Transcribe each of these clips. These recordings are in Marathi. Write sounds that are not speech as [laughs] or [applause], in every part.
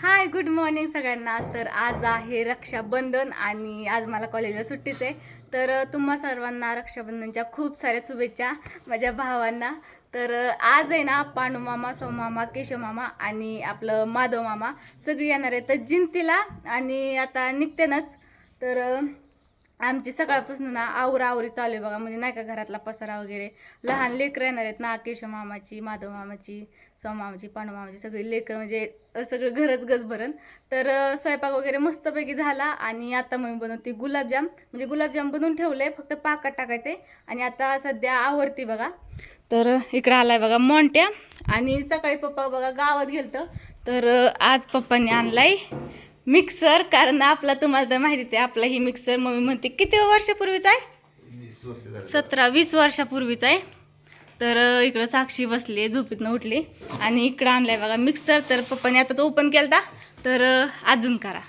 हाय गुड मॉर्निंग सगळ्यांना. तर आज आहे रक्षाबंधन आणि आज मला कॉलेजला सुट्टीच आहे. तर तुम्हा सर्वांना रक्षाबंधनच्या खूप साऱ्या शुभेच्छा माझ्या भावांना. तर आज आहे ना पांडू मामा सोमामा केशव मामा आणि आपलं माधव मामा सगळी येणार आहे तर जिंतीला आणि आता निघतेनच तर आमची सकाळपासून ना आवराआवरी चालू आहे बघा. म्हणजे नाही का घरातला पसारा वगैरे. लहान लेकरं येणार आहेत ना केशव मामाची माधव मामाची. मामाची पांडू मामाची सगळी लेकरं म्हणजे सगळं घरच गज भरण तर स्वयंपाक वगैरे मस्तपैकी झाला आणि आता मग मी बनवते गुलाबजाम. म्हणजे गुलाबजाम बनवून ठेवले फक्त पाकात टाकायचे आणि आता सध्या आवडती बघा. तर इकडं आलाय बघा मोंट्या. आणि सकाळी पप्पा बघा गावात गेलतं. तर आज पप्पांनी आणलाय मिक्सर. कारण आपला तुम्हाला तर माहितीच आहे आपला ही मिक्सर मम्मी म्हणते किती वर्षापूर्वीचा आहे? सतरा वीस वर्षापूर्वीचा आहे. तर इकडं साक्षी बसली झोपीतनं उठली. आणि इकडं आणलाय बघा मिक्सर तर पप्पाने आता तो ओपन केलता. तर अजून करा.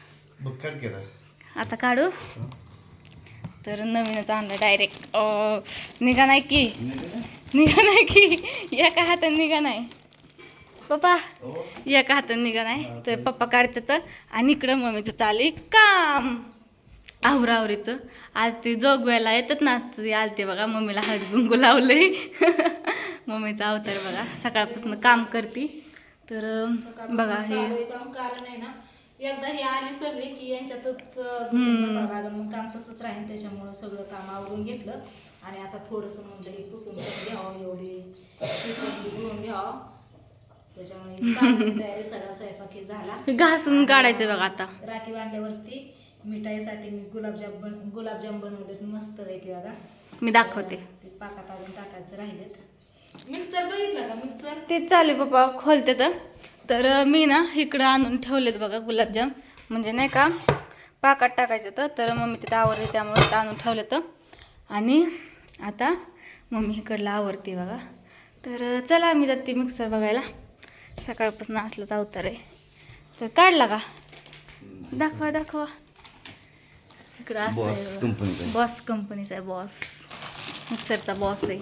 केला. आता काढू. तर नवीनच आणलं डायरेक्ट निघा नाही की. निघा नाही की. एका हातात निघा नाही. पप्पा एका हातात निघा नाही. तर पप्पा काढतात. आणि इकडं मम्मीचं चालू काम. आवरावरीचं. आज ते जोगव्याला येतात ना ते आलते बघा मम्मीला हळदी कुंकू लावलंय. [laughs] मम्मीचा अवतार बघा. सकाळपासून काम करते. तर बघा हे. काम. कारण आहे ना एकदा ही आली सगळी की यांच्यातच काम तसंच राहील त्याच्यामुळं सगळं काम आवरून घेतलं. आणि आता थोडंसं म्हणलं हे पुसून घ्यावं. एवढी धुवून घ्यावं. त्याच्यामुळे तयारी सगळा स्वयंपाक हे झाला. घासून काढायचं बघा आता. राखी बांधल्यावरती मिठाईसाठी मी गुलाबजाम बन गुलाबजाम बनवलेत. मस्त पैकी बघा. मी दाखवते. पाकात अजून टाकायचं राहिलेत. मिक्सर बघितलं का? मिक्सर? ते चालू आहे पप्पा खोलते तर. तर मी ना इकडं आणून ठेवलेत बघा गुलाबजाम. म्हणजे नाही का पाकात टाकायचं तर तर मम्मी तिथं आवडते त्यामुळे तिथं आणून ठेवलं तर आणि आता मम्मी इकडलं आवडते बघा. तर चला मी जाते मिक्सर बघायला. सकाळपासून असलंच अवतार आहे. तर काढला का? दाखवा दाखवा. इकडं असं. बॉस कंपनीचा आहे. बॉस मिक्सरचा बॉस आहे.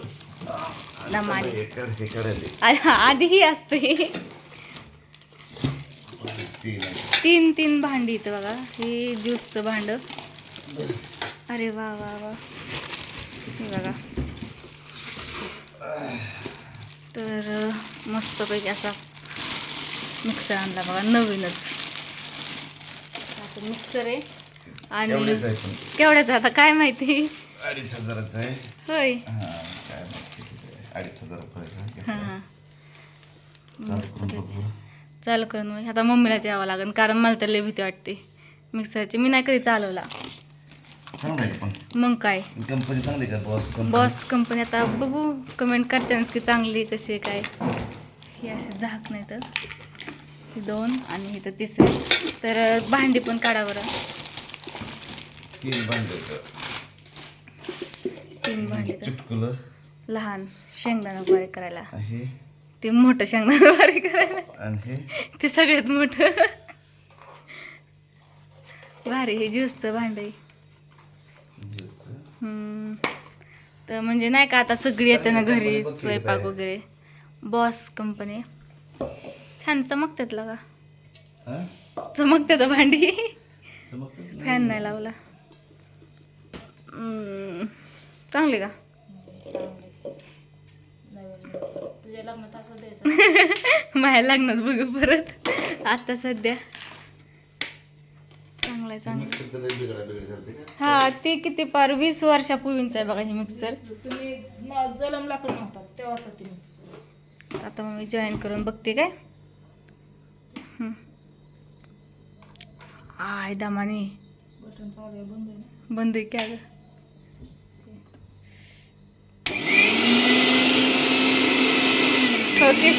दमाने. आधीही असते तीन तीन भांडी इथं बघा हे ज्यूसचं भांड अरे वा वा वा हे बघा तर मस्तपैकी असा मिक्सर आणला बघा नवीनच असं मिक्सर आहे आणि केवढ्याचं आता काय माहिती अडीच हजाराचा आहे होय अडीच हजार रुपयाचा चालू करून मग आता मम्मीलाच यावं लागेल कारण मला तर लय भीती वाटते मिक्सरची. मी नाही कधी चालवला. मग काय? कंपनी चांगली का बॉस कंपनी? बॉस कंपनी आता बघू. कमेंट करतानाच की चांगली कशी आहे काय? हे असे झाक नाही तर. हे दोन आणि हे तर तिसरे. तर भांडी पण काढा बरं. तीन भांडे तीन भांडी लहान शेंगदाणा बारीक करायला ते मोठं शेंगदाणा बारीक करायला आणि हे ते सगळ्यात मोठं भारी हे ज्यूसचं भांड आहे ज्यूसचं. हम्म. तर म्हणजे नाही का आता सगळी येते ना घरी स्वयंपाक. वगैरे बॉस कंपनी छान चमकतात लगा हा? चमकतात भांडी चमकतं? फॅन नाही लावला हम्म. चांगली का तुझ्या लग्नात असं द्यायचं. [laughs] माझ्या लग्नात बघू परत. आता सध्या. चांगलं आहे चांगलं का? हा ते किती पार वीस वर्षापूर्वीचं आहे बघा हे मिक्सर तुम्ही न- जलमला पण नव्हता तेव्हाच ते मिक्सर आता मग मी जॉईन करून बघते काय? हम्म. आय दमाने. बटन चालू आहे बंद बंद आहे क्या ग ओके.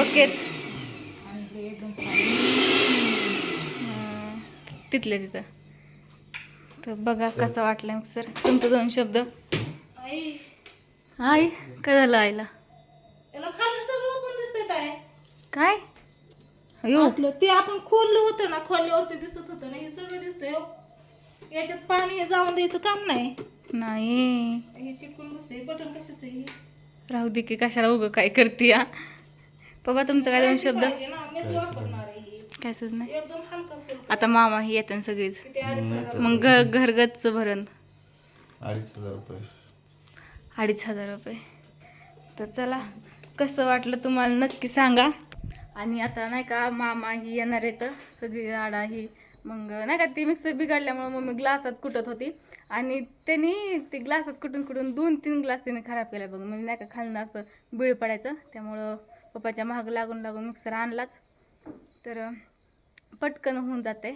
ओकेच. तिथले तिथं. तर बघा कसं वाटलं मिक्सर तुमचं दोन शब्द. आई. काय झालं आईला? काय? ते आपण खोललं होतं ना खोलल्यावरती दिसत होतं ना हे सगळं दिसतंय हो. याच्यात पाणी जाऊन द्यायचं काम नाही. नाही. हे चिटकून बसते बटन कशाचं आहे हे? राहू दे की कशाला उगं काय करते या पप्पा तुमचं काय दोन शब्द? पाहिजे ना. मीच वापरणार आहे ही. काय सुद्धा नाही. एकदम हलका फुलका. आता मामा ही येतात सगळीच. किती अडीच हजार मग घ घरगतचं भरण. अडीच हजार रुपये. अडीच हजार रुपये. तर चला कसं वाटलं तुम्हाला नक्की सांगा. आणि आता नाही का मामा ही येणार आहेत. सगळी राडा ही मग नाही का ती मिक्सर बिघडल्यामुळे मग मी ग्लासात कुटत होती. आणि त्यांनी ते ग्लासात कुटून कुटून दोन तीन ग्लास तिने खराब केला बघ. मग नाही का खालनं असं बिळ पडायचं. त्यामुळं पप्पाच्या महाग लागून लागून मिक्सर आणलाच. तर पटकन होऊन जाते.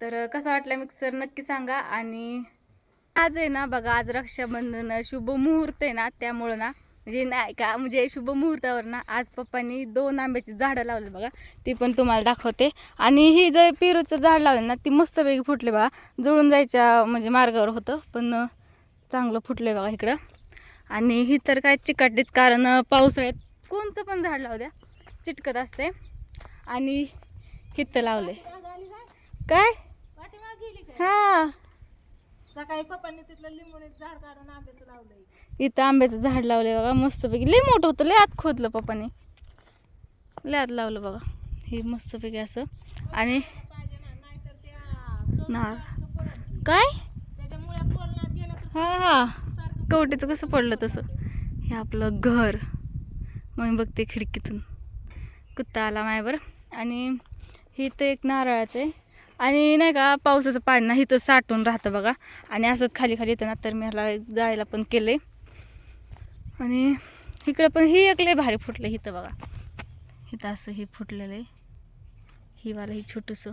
तर कसा वाटला मिक्सर नक्की सांगा. आणि आज आहे ना बघा आज रक्षाबंधन शुभ मुहूर्त आहे ना त्यामुळं ना म्हणजे नाही का म्हणजे शुभ मुहूर्तावर ना आज पप्पांनी दोन आंब्याची झाडं लावली बघा. ती पण तुम्हाला दाखवते. आणि ही जे पेरूचं झाड लावलं ना ती मस्तपैकी फुटले बघा. जळून जायच्या म्हणजे मार्गावर होतं पण चांगलं फुटलं बघा इकडं. आणि ही तर काय चिकाटलीच कारण पावसाळ्यात कोणचं पण झाड लावू द्या चिटकत असते. आणि हिथं लावले काय? हा. सकाळी पप्पांनी तिथलं लिंबूचं झाड काढून आंब्याचं लावलंय. इथं आंब्याचं झाड लावले बघा मस्तपैकी. लय मोठं होतं लय आत खोदलं पप्पाने. लय आत लावलं बघा. हे मस्तपैकी असं. आणि ना काय? त्याच्यामुळे हा हा. कवटीचं कसं पडलं तसं? हे आपलं घर. मग बघते खिडकीतून. कुत्ता आला मायावर आणि हे तर एक नारळाचं आहे. आणि नाही का पावसाचं पाणी ना इथं साठून राहतं बघा. आणि असंच खाली खाली येतं ना तर मी ह्याला जायला पण केलं आहे आणि इकडं पण ही एक लय भारी फुटलं इथं बघा. इथं असं हे फुटलेलं आहे. ही वाला ही छोटंसं.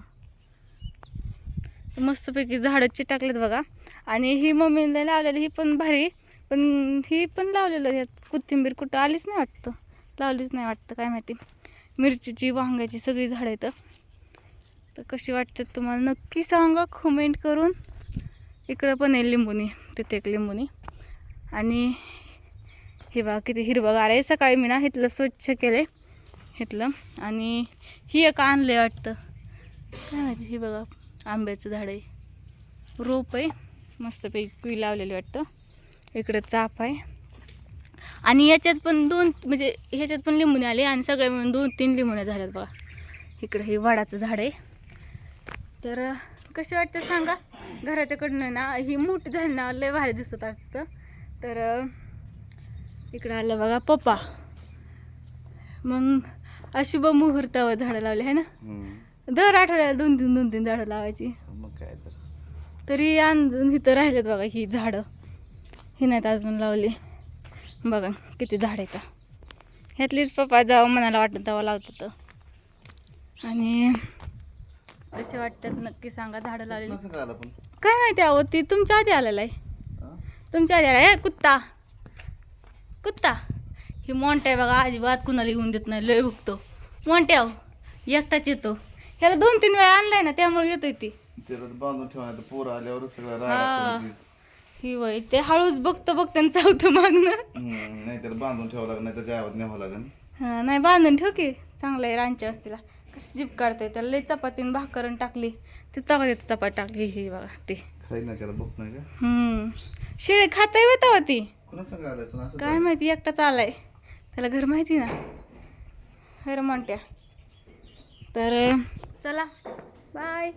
मस्तपैकी झाडं चिटाकलेत बघा. आणि ही मम्मीने लावलेली ही पण भारी. पण ही पण लावलेलं यात कोथिंबीर कुठं आलीच नाही वाटतं. लावलीच नाही वाटतं काय माहिती. मिरचीची वांग्याची सगळी झाडं आहेत. तर कशी वाटतात तुम्हाला नक्की सांगा. कमेंट करून. इकडं पण आहे लिंबुनी तिथे एक लिंबुनी. आणि हे बघा किती हिरवगार आहे. सकाळी मी ना इथलं स्वच्छ केले इथलं आणि ही एक आणले वाटतं. काय माहिती ही बघा आंब्याचं झाड आहे. रोप आहे. मस्तपैकी कुई लावलेली वाटतं. इकडं चाप आहे. आणि याच्यात पण दोन म्हणजे ह्याच्यात पण लिंबूने आले आणि सगळे मिळून दोन तीन लिंबून झाल्यात बघा. इकडं हे वडाचं झाड आहे. तर कसे वाटतं सांगा? घराच्याकडनं ना ही मोठी झाली ना लय भारी दिसत असतं. तर इकडं आलं बघा पप्पा. मग अशुभ मुहूर्तावर झाडं लावले आहे ना. दर आठवड्याला दोन तीन दोन तीन झाडं लावायची. मग काय तर. तरी अजून इथं राहिलेत बघा ही झाडं. ही नाहीत अजून लावली. बघा किती झाड आहेत. ह्यातलीच पप्पा जेव्हा मनाला वाटतं तेव्हा लावतात. आणि कसे वाटतात नक्की सांगा झाडं लावलेली. काय माहिती अहो ती तुमच्या आधी आलेला आहे? तुमच्या आधी आला ए कुत्ता. कुत्ता. ही मोंट्या आहे बघा अजिबात कुणाला येऊन देत नाही लय भुकतो. मोंट्या हो, एकटाच येतो. ह्याला दोन तीन वेळा आणलाय ना त्यामुळे येतोय ती. त्याला बांधून ठेवणार पोरं आल्यावर सगळं हा. ही वय ते हळूच बघतो बघतो आणि चावतो मागणं हम्म, नाही त्याला बांधून ठेवावं लागेल नाही तर गावात न्यावं लागेल. हा, नाही बांधून ठेव की. चांगलं आहे रांच्या असतीला कशी जीप काढते त्याला लई चपातीन भाकरण टाकली. ती तवा देते चपाती टाकली ही बघा ती. खाई ना त्याला बघ नाही का? हम्म. शेळी खाताय व तवा ती. कुणा सांगा आलं पण असं काय माहिती एकटाच आलाय. त्याला घर माहिती ना. खरं म्हणत्या. तर चला. बाय.